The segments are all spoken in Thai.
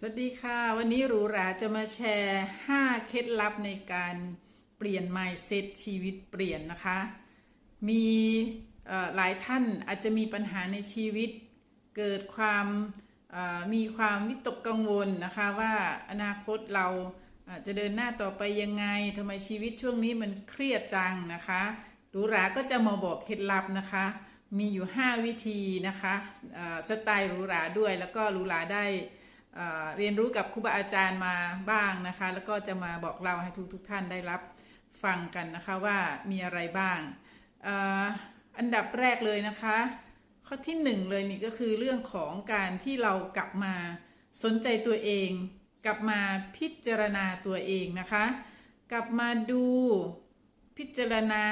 สวัสดีค่ะ วันนี้หรูหราจะมาแชร์ 5 เคล็ดลับในการเปลี่ยน mindset ชีวิตเปลี่ยนนะคะ มีหลายท่านอาจจะมีปัญหาในชีวิต เกิดความมีความวิตกกังวลนะคะว่าอนาคตเราจะเดินหน้าต่อไปยังไงทำไมชีวิตช่วงนี้มันเครียดจังนะคะหรูหราก็จะมาบอกเคล็ดลับนะคะ มีอยู่ 5 วิธีนะคะสไตล์หรูหราด้วยแล้วก็หรูหราได้ เรียนรู้กับครูบาอาจารย์มาบ้างนะคะ แล้วก็จะมาบอกเล่าให้ทุกทุกท่านได้รับฟังกันนะคะว่ามีอะไรบ้างออันดับแรกเลยนะคะ ข้อที่หนึ่งเลยนี่ก็คือเรื่องของการที่เรากลับมาสนใจตัวเอง กลับมาพิจารณาตัวเองนะคะ กลับมาดูพิจารณา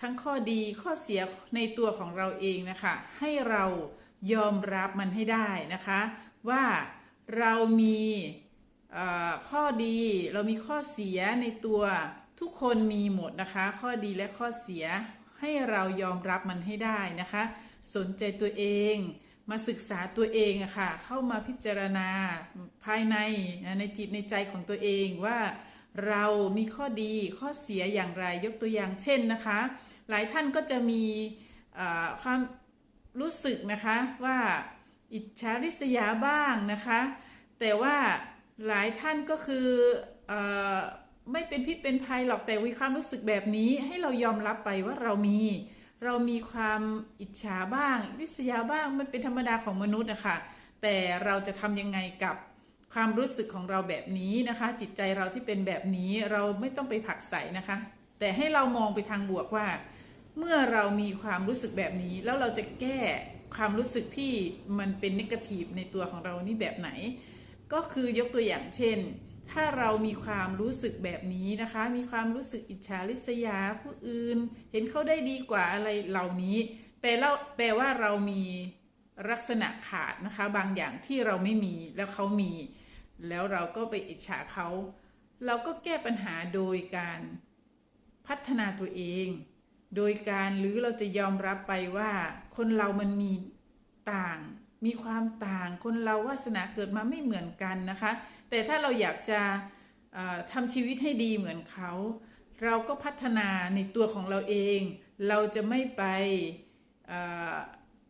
ทั้งข้อดีข้อเสียในตัวของเราเองนะคะ ให้เรายอมรับมันให้ได้นะคะ ว่า เรามีข้อดีเรามีข้อเสียในตัวทุกคนมีหมดนะคะ ข้อดีและข้อเสียให้เรายอมรับมันให้ได้นะคะ สนใจตัวเองมาศึกษาตัวเองอะค่ะ เข้ามาพิจารณาภายในในจิตในใจของตัวเองว่าเรามีข้อดีข้อเสียอย่างไรยกตัวอย่างเช่นนะคะ หลายท่านก็จะมีความรู้สึกนะคะว่าอิจฉาริษยาบ้างนะคะ แต่ว่าหลายท่านก็คืออไม่เป็นพิษเป็นภัยหรอกแต่มีความรู้สึกแบบนี้ให้เรายอมรับไปว่าเรามี เรามีความอิจฉาบ้างริษยาบ้างมันเป็นธรรมดาของมนุษย์นะคะแต่เราจะทำยังไงกับความรู้สึกของเราแบบนี้นะคะ จิตใจเราที่เป็นแบบนี้เราไม่ต้องไปผักใส่นะคะ แต่ให้เรามองไปทางบวกว่า เมื่อเรามีความรู้สึกแบบนี้ แล้วเราจะแก้ความรู้สึกที่มันเป็นนกทีฟในตัวของเรานี่แบบไหน ก็คือยกตัวอย่างเช่น ถ้าเรามีความรู้สึกแบบนี้นะคะ มีความรู้สึกอิจฉาริษยาผู้อื่น เห็นเขาได้ดีกว่าอะไรเหล่านี้ แปลว่าแปลว่าเรามีลักษณะขาดนะคะ บางอย่างที่เราไม่มีแล้วเขามี แล้วเราก็ไปอิจฉาเขา เราก็แก้ปัญหาโดยการพัฒนาตัวเอง โดยการหรือเราจะยอมรับไปว่าคนเรามันมีต่าง มีความต่างคนเราวาสนาเกิดมาไม่เหมือนกันนะคะ แต่ถ้าเราอยากจะทำชีวิตให้ดีเหมือนเขา เราก็พัฒนาในตัวของเราเอง เราจะไม่ไป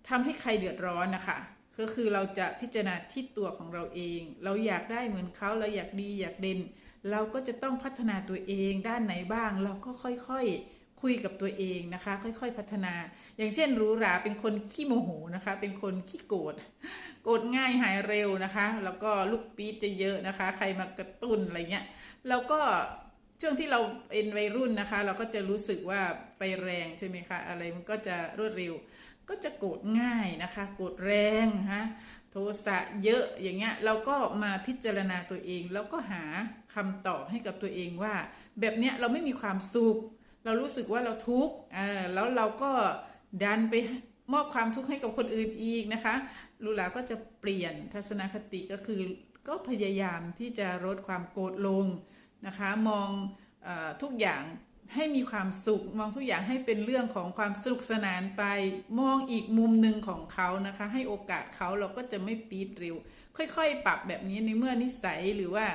ทำให้ใครเดือดร้อนนะคะก็คือเราจะพิจารณาที่ตัวของเราเอง เราอยากได้เหมือนเขาเราอยากดีอยากเด่น เราก็จะต้องพัฒนาตัวเองด้านไหนบ้าง เราก็ค่อยๆ คุยกับตัวเองนะคะ ค่อยๆพัฒนา อย่างเช่นรูหราเป็นคนขี้โมโหนะคะ เป็นคนขี้โกรธโกรธง่ายหายเร็วนะคะ แล้วก็ลูกปี๊ดจะเยอะนะคะ ใครมากระตุ้นอะไรเงี้ยแล้วก็ช่วงที่เราเป็นวัยรุ่นนะคะ เราก็จะรู้สึกว่าไฟแรงใช่ไหมคะอะไรมันก็จะรวดเร็ว ก็จะโกรธง่ายนะคะโกรธแรงนะคะโทสะเยอะอย่างเงี้ยเราก็มาพิจารณาตัวเอง แล้วก็หาคำตอบให้กับตัวเองว่า แบบเนี้ยเราไม่มีความสุข เรารู้สึกว่าเราทุกข์แล้วเราก็ดันไปมอบความทุกข์ให้กับคนอื่นอีกนะคะลูลาก็จะเปลี่ยนทัศนคติก็คือ ก็พยายามที่จะลดความโกรธลงนะคะ มองอทุกอย่างให้มีความสุข มองทุกอย่างให้เป็นเรื่องของความสนุกสนานไป มองอีกมุมหนึ่งของเขานะคะ ให้โอกาสเขาเราก็จะไม่ปีดเร็ว ค่อยๆ ปรับแบบนี้ในเมื่อนิสัยหรือว่า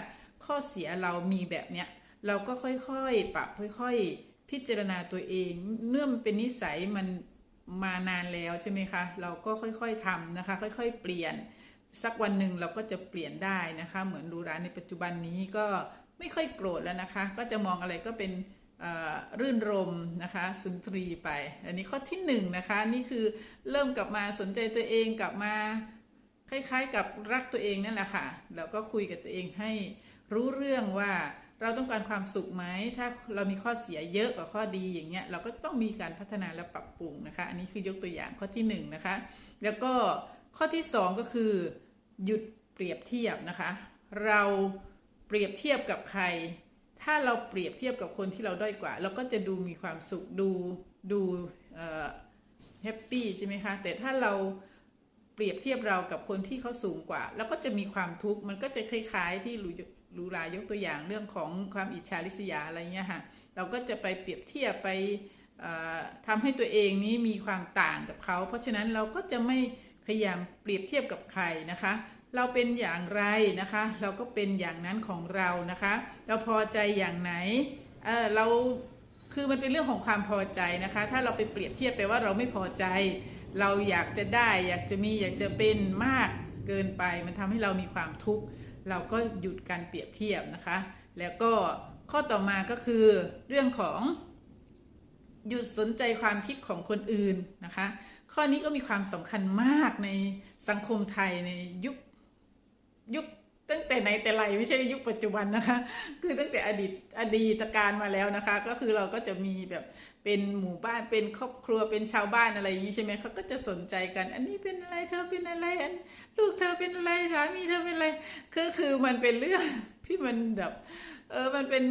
ข้อเสียเรามีแบบเนี้ยเราก็ค่อยๆ ปรับค่อยๆ พิจารณาตัวเองเนื่องเป็นนิสัยมันมานานแล้วใช่ไหมคะเราก็ค่อยๆทำนะคะ ค่อยๆ เปลี่ยนสักวันหนึ่งเราก็จะเปลี่ยนได้นะคะ เหมือนดูร้านในปัจจุบันนี้ก็ไม่ค่อยโกรธแล้วนะคะ ก็จะมองอะไรก็เป็นเอ่อรื่นรมนะคะสุนทรีไป อันนี้ข้อที่หนึ่งนะคะนี่คือเริ่มกลับมาสนใจตัวเองกลับมาคล้ายๆ กับรักตัวเองนั่นแหละค่ะแล้วก็คุยกับตัวเองให้รู้เรื่องว่า เราต้องการความสุขไหมถ้าเรามีข้อเสียเยอะกว่าข้อดีอย่างเงี้ยเราก็ต้องมีการพัฒนาและปรับปรุงนะคะ อันนี้คือยกตัวอย่างข้อที่หนึ่งนะคะ แล้วก็ข้อที่สองก็คือหยุดเปรียบเทียบนะคะ เราเปรียบเทียบกับใคร ถ้าเราเปรียบเทียบกับคนที่เราด้อยกว่า เราก็จะดูมีความสุขดูดูแฮปปี้ใช่ไหมคะแต่ถ้าเราเปรียบเทียบเรากับคนที่เขาสูงกว่า แล้วก็จะมีความทุกข์มันก็จะคล้าย ๆ ที่ หรูหรายกตัวอย่างเรื่องของความอิจฉาริษยาอะไรเงี้ยค่ะเราก็จะไปเปรียบเทียบไปเอ่อทำให้ตัวเองนี้มีความต่างกับเขา เพราะฉะนั้นเราก็จะไม่พยายามเปรียบเทียบกับใครนะคะ เราเป็นอย่างไรนะคะ เราก็เป็นอย่างนั้นของเรานะคะ เราพอใจอย่างไหนเออเราคือมันเป็นเรื่องของความพอใจนะคะ ถ้าเราไปเปรียบเทียบไปว่าเราไม่พอใจ เราอยากจะได้อยากจะมีอยากจะเป็นมากเกินไป มันทำให้เรามีความทุกข์ เราก็หยุดการเปรียบเทียบนะคะ แล้วก็ข้อต่อมาก็คือเรื่องของหยุดสนใจความคิดของคนอื่นนะคะ ข้อนี้ก็มีความสำคัญมากในสังคมไทยในยุคยุค ตั้งแต่ไหนแต่ไรไม่ใช่ยุคปัจจุบันนะคะ คือตั้งแต่อดีตอดีตการมาแล้วนะคะ ก็คือเราก็จะมีแบบเป็นหมู่บ้านเป็นครอบครัวเป็นชาวบ้านอะไรอย่างนี้ใช่ไหมเขาก็จะสนใจกัน อันนี้เป็นอะไรเธอเป็นอะไรอันลูกเธอเป็นอะไรสามีเธอเป็นอะไรคือคือมันเป็นเรื่องที่มันแบบเออมันเป็น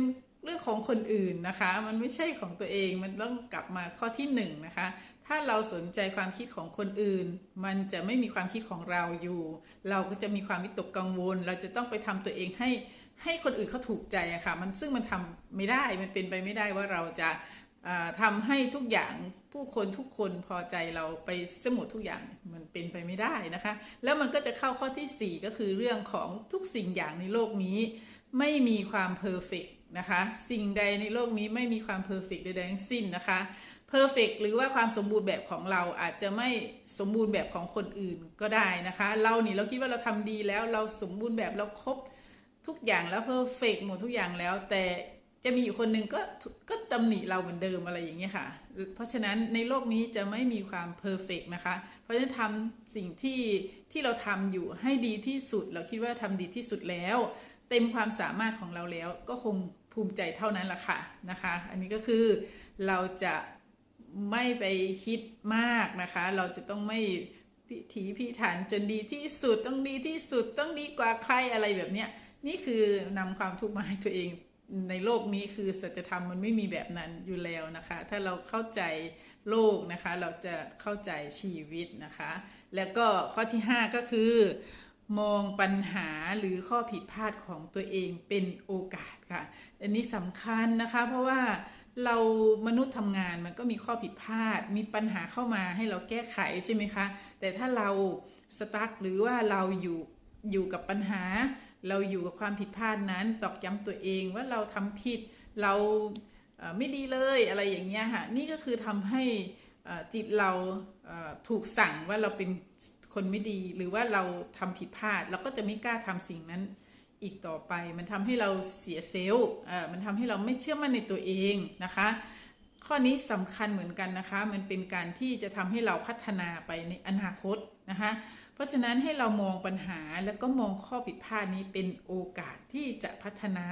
เรื่องของคนอื่นนะคะ มันไม่ใช่ของตัวเองมันต้องกลับมาข้อที่หนึ่งนะคะ ถ้าเราสนใจความคิดของคนอื่น มันจะไม่มีความคิดของเราอยู่ เราก็จะมีความวิตกกังวล เราจะต้องไปทำตัวเองให้ให้คนอื่นเขาถูกใจอะค่ะ มันซึ่งมันทำไม่ได้ มันเป็นไปไม่ได้ว่าเราจะอ่าทำให้ทุกอย่างผู้คนทุกคนพอใจเราไปสมุดทุกอย่างมันเป็นไปไม่ได้นะคะ แล้วมันก็จะเข้าข้อที่ 4 ก็คือเรื่องของทุกสิ่งอย่างในโลกนี้ ไม่มีความเพอร์เฟกนะคะ สิ่งใดในโลกนี้ไม่มีความเพอร์เฟกใดๆทั้งสิ้นนะคะ เพอร์เฟกหรือว่าความสมบูรณ์แบบของเราอาจจะไม่สมบูรณ์แบบของคนอื่นก็ได้นะคะ เรานี่เราคิดว่าเราทำดีแล้วเราสมบูรณ์แบบเราครบทุกอย่างแล้วเพอร์เฟกหมดทุกอย่างแล้ว แต่จะมีอยู่คนหนึ่งก็ก็ตำหนิเราเหมือนเดิมอะไรอย่างเงี้ยค่ะ เพราะฉะนั้นในโลกนี้จะไม่มีความเพอร์เฟกนะคะ เพราะฉะนั้นทำสิ่งที่ที่เราทำอยู่ให้ดีที่สุด เราคิดว่าทำดีที่สุดแล้ว เต็มความสามารถของเราแล้วก็คงภูมิใจเท่านั้นละค่ะนะคะ อันนี้ก็คือเราจะ ไม่ไปคิดมากนะคะ เราจะต้องไม่พิถีพิถันจนดีที่สุดต้องดีที่สุดต้องดีกว่าใครอะไรแบบเนี้ยนี่คือนำความทุกข์มาให้ตัวเองในโลกนี้คือสัจธรรมมันไม่มีแบบนั้นอยู่แล้วนะคะ ถ้าเราเข้าใจโลกนะคะ เราจะเข้าใจชีวิตนะคะ แล้วก็ข้อที่ 5 ก็คือ มองปัญหาหรือข้อผิดพลาดของตัวเองเป็นโอกาสค่ะ อันนี้สำคัญนะคะ เพราะว่า เรามนุษย์ทำงานมันก็มีข้อผิดพลาด มีปัญหาเข้ามาให้เราแก้ไขใช่ไหมคะ แต่ถ้าเราสตั๊กหรือว่าเราอยู่อยู่กับปัญหา เราอยู่กับความผิดพลาดนั้น ตอกย้ำตัวเองว่าเราทำผิดเราไม่ดีเลยอะไรอย่างเงี้ยค่ะนี่ก็คือทำให้จิตเราถูกสั่งว่าเราเป็นคนไม่ดี หรือว่าเราทำผิดพลาด เราก็จะไม่กล้าทำสิ่งนั้น อีกต่อไป มันทำให้เราเสียเซลล์อ่อมันทำให้เราไม่เชื่อมั่นในตัวเองนะคะ ข้อนี้สำคัญเหมือนกันนะคะ มันเป็นการที่จะทำให้เราพัฒนาไปในอนาคตนะคะ เพราะฉะนั้นให้เรามองปัญหาแล้วก็มองข้อผิดพลาดนี้เป็นโอกาสที่จะพัฒนา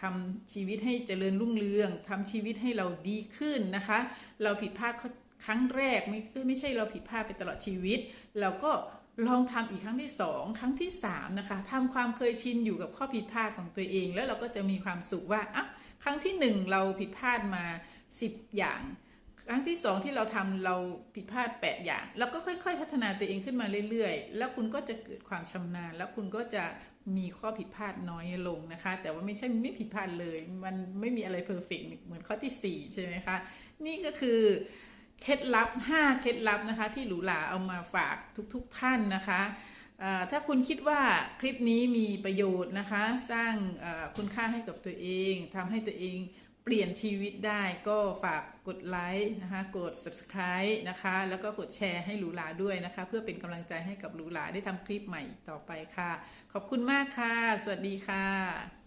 ทำชีวิตให้เจริญรุ่งเรืองทำชีวิตให้เราดีขึ้นนะคะ เราผิดพลาดครั้งแรกไม่ไม่ใช่เราผิดพลาดไปตลอดชีวิต เราก็ ลองทำอีกครั้งที่สองครั้งที่สามนะคะทำความเคยชินอยู่กับข้อผิดพลาดของตัวเอง แล้วเราก็จะมีความสุขว่าอะครั้งที่หนึ่งเราผิดพลาดมา 10 อย่าง ครั้งที่สองที่เราทำเราผิดพลาด 8 อย่าง แล้วก็ค่อย ๆ พัฒนาตัวเองขึ้นมาเรื่อยๆ แล้วคุณก็จะเกิดความชำนาญ แล้วคุณก็จะมีข้อผิดพลาดน้อยลงนะคะ แต่ว่าไม่ใช่ไม่ผิดพลาดเลย มันไม่มีอะไรเพอร์เฟกเหมือนข้อที่ 4 ใช่ไหมคะ นี่ก็คือ เคล็ดลับ 5 เคล็ดลับนะคะ ที่หรูหราเอามาฝากทุกๆท่านนะคะถ้าคุณคิดว่าคลิปนี้มีประโยชน์นะคะ สร้างคุณค่าให้กับตัวเองทำให้ตัวเองเปลี่ยนชีวิตได้ก็ฝากกดไลค์นะคะกด subscribe นะคะ แล้วก็กดแชร์ให้หรูหราด้วยนะคะ เพื่อเป็นกำลังใจให้กับหรูหราได้ทำคลิปใหม่ต่อไปค่ะ ขอบคุณมากค่ะ สวัสดีค่ะ